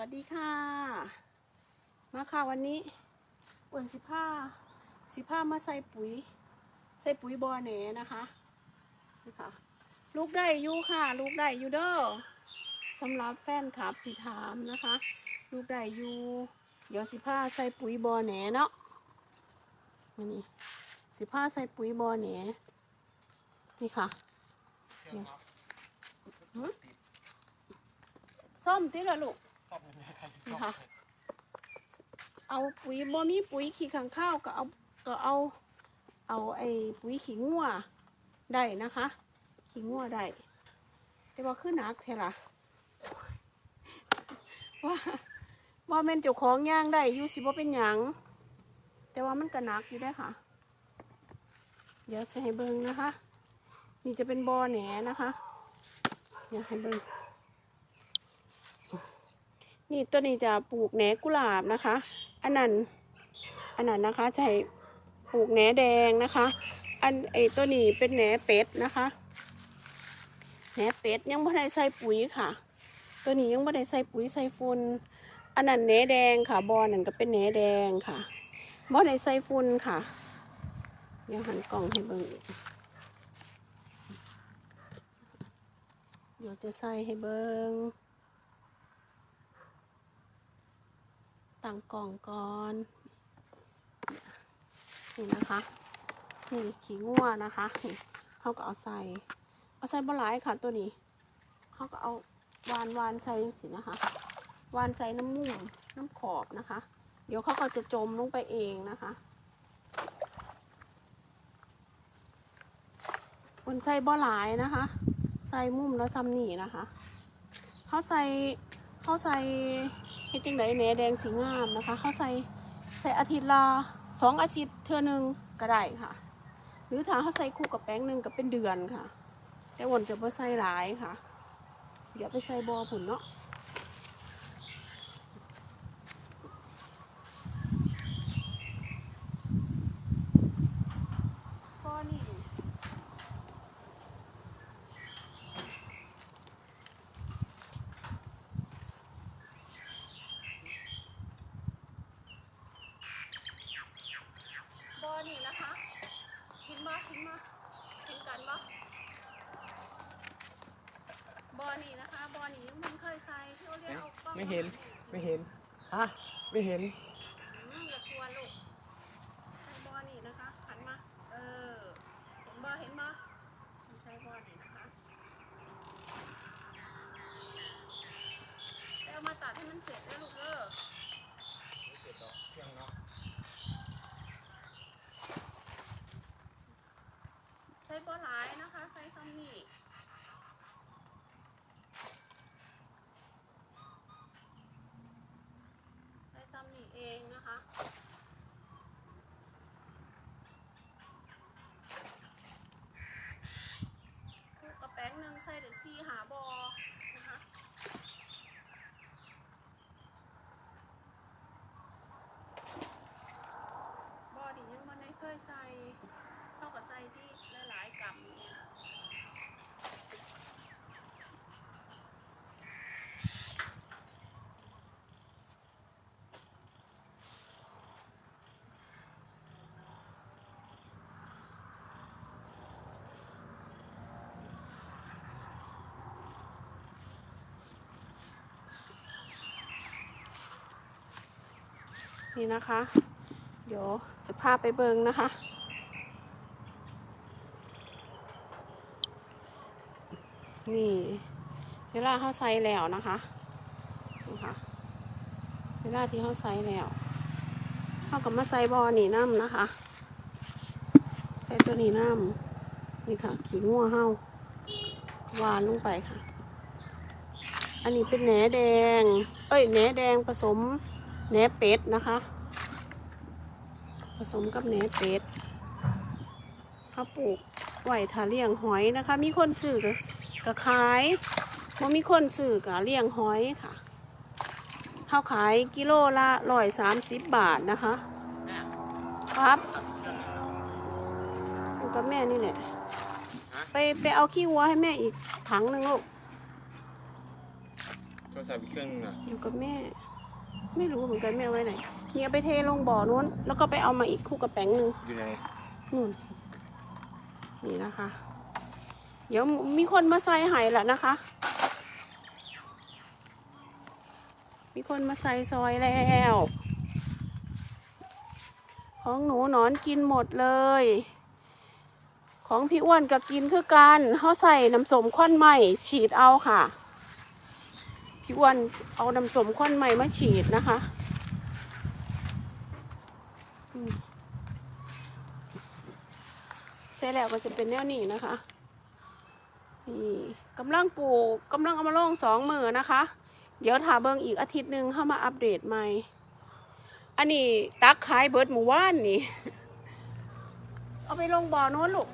วัสดีค่ะ มาค่ะวันนี้อ้วนสิผ้าสิผ้ามาใส่ปุ๋ย ใส่ปุ๋ยบอแหนนะคะนี่ค่ะ ลูกได้อยู่ค่ะ ลูกได้อยู่เด้อสำหรับแฟนคลับที่ถามนะคะ ลูกได้อยู่เดี๋ยวสิผ้าใส่ปุ๋ยบอแหนเนาะมานี่สิผ้าใส่ปุ๋ยบอแหนนี่ค่ะหืมส้มติละลูก นี่ค่ะเอาปุ๋ยบ่มีปุ๋ยขี้ข้างข้าวก็เอาก็เอาเอาไอ้ปุ๋ยขี้งัวได้นะคะขี้งัวได้แต่ว่าขึ้นหนักเท่าล่ะว่าว่าแม่นเจ้าของย่างได้อยู่สิบ่เป็นหยังแต่ว่ามันก็หนักอยู่ได้ค่ะ เดี๋ยวให้เบิงนะคะ นี่จะเป็นบอแหนนะคะเดี๋ยวให้เบิง นี่ตัวนี้จะปลูกแหนกุหลาบนะคะ อันนั้น อันนั้นนะคะให้ปลูกแหนแดงนะคะ อันไอตัวนี้เป็นแหนเป็ดนะคะ แหนเป็ดยังไม่ได้ใส่ปุ๋ยค่ะ ตัวนี้ยังไม่ได้ใส่ปุ๋ยใส่ฝุ่นอันนั้นแหนแดงค่ะ บอนั่นก็เป็นแหนแดงค่ะบ่ได้ใส่ฝุ่นค่ะ เดี๋ยวหันกล่องให้เบิ่งเดี๋ยวจะใส่ให้เบิ่ง ตั้งกล่องก่อนนี่นะคะนี่ขี้งัวนะคะนี่เขาก็เอาใส่เอาใส่บหลายค่ะตัวนี้เขาก็เอาวานวานใส่สินะคะ วานใส่น้ำมูกน้ำขอบนะคะ เดี๋ยวเขาก็จะจมลงไปเองนะคะบนใส่บ่หลายนะคะ ใส่มุมแล้วซ้ำหนีนะคะเขาใส่ เขาใส่เฮ็ดจังไดแหนแดงสีงามนะคะ เขาใส่ใส่อาทิตย์ละสองอาทิตย์เทื่อหนึ่งก็ได้ค่ะ หรือถ้าเขาใส่คู่กับแป้งหนึ่งก็เป็นเดือนค่ะ แต่วนจะไม่ใส่หลายค่ะ เดี๋ยวไปใส่บอผุนเนาะบอนี่ บอนี่นะคะกินมากินมากินกันมาบอนี่นะคะ บอนี่ยังมันเคยใส่ที่เขาเรีย กเอากล้อง ไม่เห็น ไม่เห็นฮะไม่เห็น อืมอย่ากลัวลูกใส่บอนี่นะคะหันมา เออ เห็นบอเห็นบอใส่บอนี่นะคะไปเอามาตัดให้มันเสร็จนะลูกเออ ใส่บอหลายนะคะใส่ซัมนี่ใส่ซัมนี่เองนะคะคู่กระแป้งหนึ่งใส่เด็ดซีหาบอนะคะ บอดียังมันไม่เคยใส่เท่ากับใส่ที่หลายๆกำเนี่ย นี่นะคะ เดี๋ยวจะพาไปเบิงนะคะ นี่เวลาเขาใส่แล้วนะคะนี่ค่ะเวลาที่เขาใส่แล้วเขาก็มาใส่บอนี่น้ำนะคะใส่ตัวนี้น้ำนี่ค่ะ ขี้งัวเฮาวานลงไปค่ะ อันนี้เป็นแหนแดง เอ้ยแหนแดงผสม แหนเป็ดนะคะ ผสมกับแหนเป็ดเขาปลูกไหวทาเลี้ยงหอยนะคะ มีคนซื้อก็ก็ขายบ่มีคนซื้อก็เลี้ยงหอยค่ะเขาขายกิโลละร้อยสามสิบบาทนะคะ ครับอยู่กับแม่นี่แหละ ไปไปเอาขี้วัวให้แม่อีกถังหนึ่งลูกรศัพท์อีกเครื่องหนึงอะอยู่กับแม่ ไม่รู้เหมือนกันแม่เอาไว้ไหนเนี่ยเอาไปเทลงบ่อนู้น แล้วก็ไปเอามาอีกคู่กับแป้งหนึ่งอยู่ไหนนู่นนี่นะคะ เดี๋ยวมีคนมาใส่ใหายแล้วนะคะ มีคนมาใส่ซอยแล้วของหนูหนอนกินหมดเลย ของพี่อ้วนก็กินคือกันเขาใส่น้ำสมข้นใหม่ฉีดเอาค่ะ พี่อ้วนเอาน้ำสมข้นใหม่มาฉีดนะคะเสร็จแล้วก็จะเป็นแนวนี้นะคะนี่กำลังปลูกกำลังเอามาลงสองมือนะคะ เดี๋ยวถ้าเบิงอีกอาทิตย์หนึ่งเข้ามาอัปเดตใหม่ อันนี้ตักขายเบิร์ดหมู่ว่านนี่ เอาไปลงบ่อโน้นลูก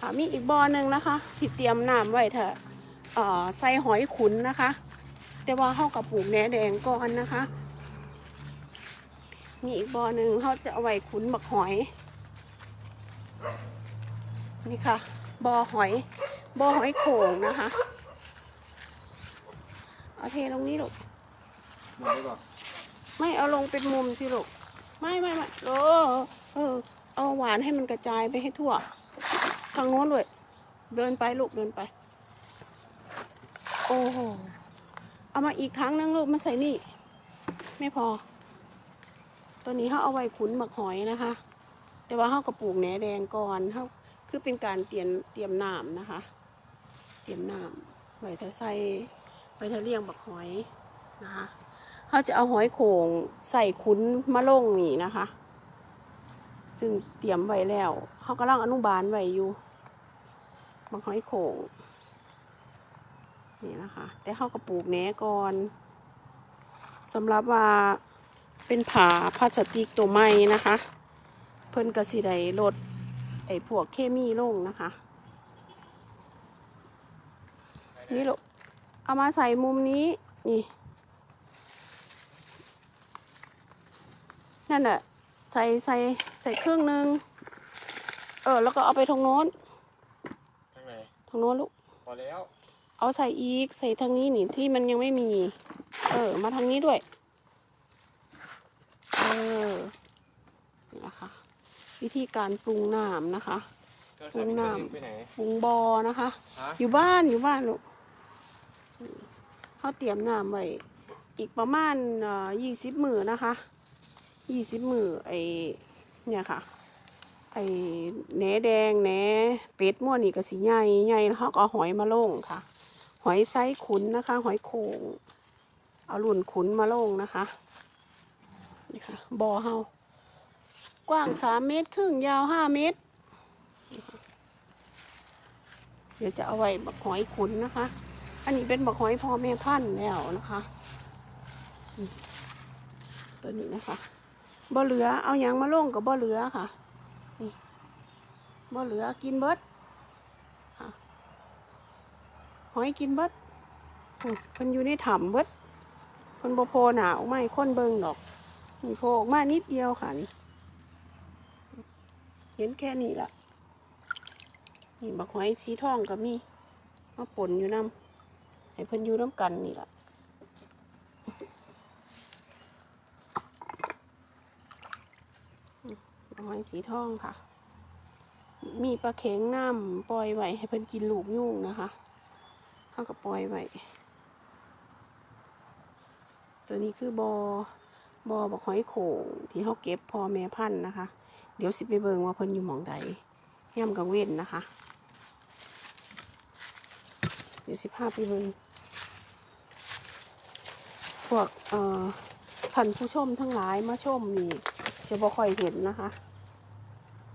ค่ะมีอีกบ่อหนึ่งนะคะที่เตรียมน้ำไว้เถอะใส่หอยขุนนะคะ แต่ว่าเข้ากับปลูกแหนแดงก่อนนะคะ มีอีกบ่อหนึ่งเขาจะเอาไว้ขุนบักหอย นี่ค่ะบ่อหอยบ่อหอยโข่งนะคะ เอาเทลงนี้ลูกมได้ป่ะไม่เอาลงเป็นมุมสิลูก ไม่ไม่ไม่เอเออ เอาหวานให้มันกระจายไปให้ทั่ว ทางโน้นเลย เดินไปลูกเดินไป โอ้โห เอามาอีกครั้งนึงลูกมาใส่นี่ ไม่พอ ตัวนี้เขาเอาไว้ขุนหมักหอยนะคะ แต่ว่าเขากระปลูกแหนแดงก่อนเขาคือเป็นการเตรียมเตรียมน้ำนะคะ เตรียมน้ำไว้ถ้าใส่ไว้ถ้าเลี้ยงบักหอยนะคะเขาจะเอาหอยโข่งใส่คุ้นมะลงนี่นะคะซึ่งเตรียมไว้แล้ว เขากำลังอนุบาลไว้อยู่บักหอยโข่ง นี่นะคะ แต่เขาก็ปลูกแหนก่อนสำหรับว่าเป็นผาพลาสติกตัวใหม่นะคะ เพิ่นกระสีได้ลดไอ้พวกเคมีลงนะคะ นี่ลูกเอามาใส่มุมนี้นี่ นั่นแหละใส่ใส่ใส่ครึ่งหนึ่งเออ แล้วก็เอาไปทางโน้นทางไหนทางโน้นลูกพอแล้ว เอาใส่อีก ใส่ทางนี้นี่ที่มันยังไม่มี เออ มาทางนี้ด้วย เออนี่นะคะ วิธีการปรุงน้ำนะคะโทรศัพท์อีกเครื่องหนึงไปไหนปรุงบอนะคะฮะอยู่บ้านอยู่บ้านลูกเขาเตรียมน้ำไว้อีกประมาณยี่สิบมือนะคะยี่สิบมือไอเนี่ยค่ะไอแหนแดงแหนเป็ดม่วนนี่ก็สีใหญ่ใหญ่แล้วเขาก็เอาหอยมาลงค่ะ หอยไซส์ขุนนะคะ หอยโขงเอาหลุ่นขุนมาลงนะคะ นี่ค่ะบ่อเฮากว้างสามเมตรครึ่งยาวห้าเมตร เดี๋ยวจะเอาไว้บักหอยขุนนะคะ อันนี้เป็นบักหอยพ่อแม่พันธุ์แล้วนะคะ ตัวนี้นะคะบ่เหลือเอาหยังมาลงกับบ่เหลือค่ะนี่บ่เหลือกินเบิดค่ะ หอยกินเบิดมเพิ่นอยู่ในถ้ำเบิดเพิ่นบ่โผล่หนาออกมาให้นเบิงดอกนี่โผล่ออกมานิดเดียวค่ะนี่ เห็นแค่นี้ละนี่บักหอยสีทองก็มีมาปนอยู่น้ำให้เพิ่นอยู่น้ำกันนี่ละหอยสีทองค่ะ มีปลาเข็งน้ำปล่อยไว้ให้เพิ่นกินลูกยุ่งนะคะ เขาก็ปล่อยไว้ตัวนี้คือบอบอบักหอยโขงที่เขาเก็บพอแม่พันธุ์นะคะ เดี๋ยวสิไปเบิงว่าเพิ่นอยู่หมองใดย่ำกังเว้นนะคะ เดี๋ยวสิพาไปเบิงพวกเอ่อท่านผู้ชมทั้งหลายมาชมนี่จะบ่ค่อยเห็นนะคะ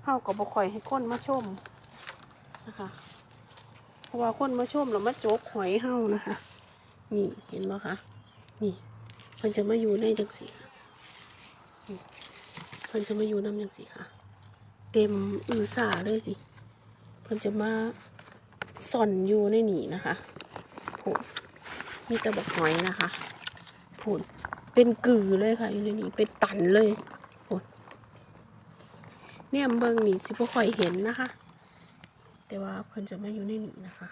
เฮาก็บ่ค่อยให้คนมาชมนะคะ เพราะว่าคนมาชมแล้วมาโจกหอยเฮานะคะ นี่เห็นไหมคะ นี่เพิ่นจะมาอยู่ในจังสีค่ะนี่เพิ่นจะมาอยู่น้ำจังสีค่ะ เต็มอือสาเลยสิเพิ่นจะมาซ่อนอยู่ในหนีนะคะพูนมีตะบกหอยนะคะพูนเป็นกือเลยค่ะ อยู่ในนี้เป็นตันเลยพูนเนี่ยเบิงนี่สิบ่ค่อยเห็นนะคะ แต่ว่าเพิ่นจะไมาอยู่ในนี่นะคะ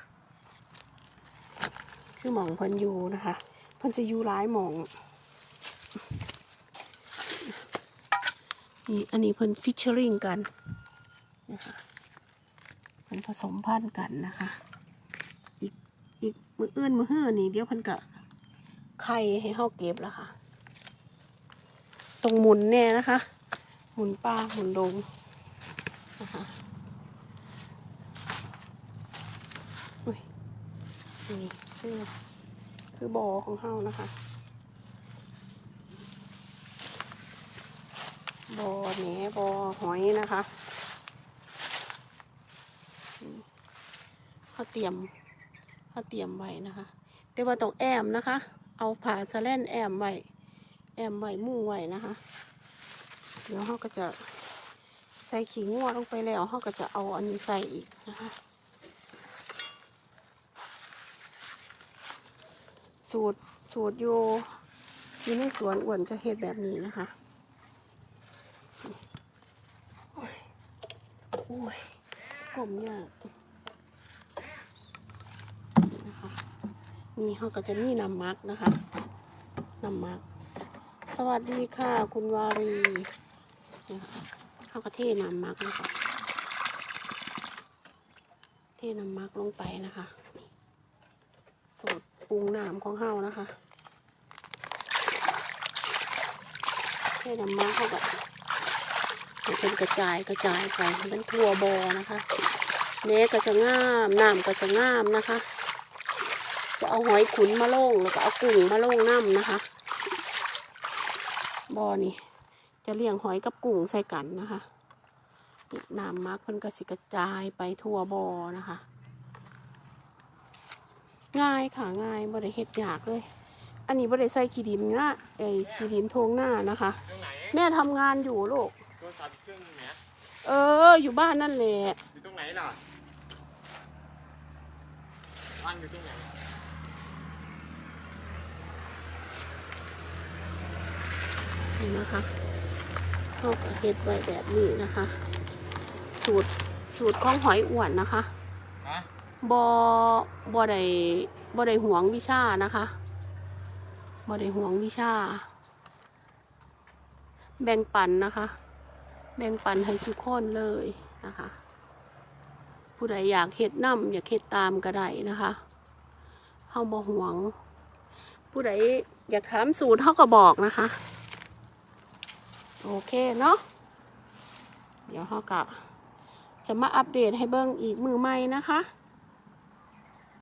คือหมองเพิ่นอยู่นะคะ เพิ่นจะอยู่หลายหมองนี่อันนี้เพิ่นฟิชเชอริงกันนะคะเพิ่นผสมพันธุ์กันนะคะ อีกอีกมืออื่นมือหื้อนี่เดี๋ยวเพิ่นก็ไข่ให้เฮาเก็บแล้วค่ะ ตรงหมุนแน่นะคะ หมุนปลาหมุนดงนะคะอุ้ย นี่คือ คือบอของเฮานะคะ บอแหนบอหอยนะคะเขาเตรียมเขาเตรียมไว้นะคะ แต่ว่าต้องแอมนะคะ เอาผ่าสะแลนแอมไว้แอมไว้มุ่งไว้นะคะ เดี๋ยวเขาก็จะใส่ขี้งัวลงไปแล้วเขาก็จะเอาอันนี้ใส่อีกนะคะ สูตรสูตรอยู่อยู่ในสวนอ้วนจะเฮ็ดแบบนี้นะคะโอ้ยโกลมยากนะคะนี่เขาก็จะมีน้ำมักนะคะน้ำมัก สวัสดีค่ะ คุณวารีนะคะเขาก็เทน้ำมักนะคะ เทน้ำมักลงไปนะคะ ปรุงน้ำของเฮานะคะเทน้ำมักเขาก็ให้เป็นกระจายกระจายไปให้เป็นทั่วบอนะคะเนื้อก็จะงามน้ำก็จะงามนะคะ จะเอาหอยขุนมาลงแล้วก็เอากุ้งมาลงน้ำนะคะบอนี่จะเลี้ยงหอยกับกุ้งใส่กันนะคะน้ำมักมันก็สิกระจายไปทั่วบอนะคะ ง่ายค่ะง่ายบ่ได้เฮ็ดยากเลย อันนี้บ่ได้ใส่ขี้ดินนะไอ้ขี้ดินโทงหน้านะคะเครื่องไหนแม่ทำงานอยู่ลูก โทรศัพท์เครื่องเนี้ยเออ อยู่บ้านนั่นแหละ อยู่ตรงไหนล่ะบ้านอยู่ตรงไหนนี่นะคะเขาก็เฮ็ดไว้แบบนี้นะคะ สูตรสูตรของหอยอ้วนนะคะฮะ บอบอได้บอได้หวงวิชานะคะบอได้หวงวิชา แบ่งปันนะคะ แบ่งปันให้สุกคนเลยนะคะ ผู้ใดอยากเฮ็ดน้ำอยากเฮ็ดตามก็ได้นะคะเฮาบ่หวง ผู้ใดอยากถามสูตรเฮาก็บอกนะคะ โอเคเนาะเดี๋ยวเขาก็จะมาอัปเดตให้เบิ้งอีกมือใหม่นะคะ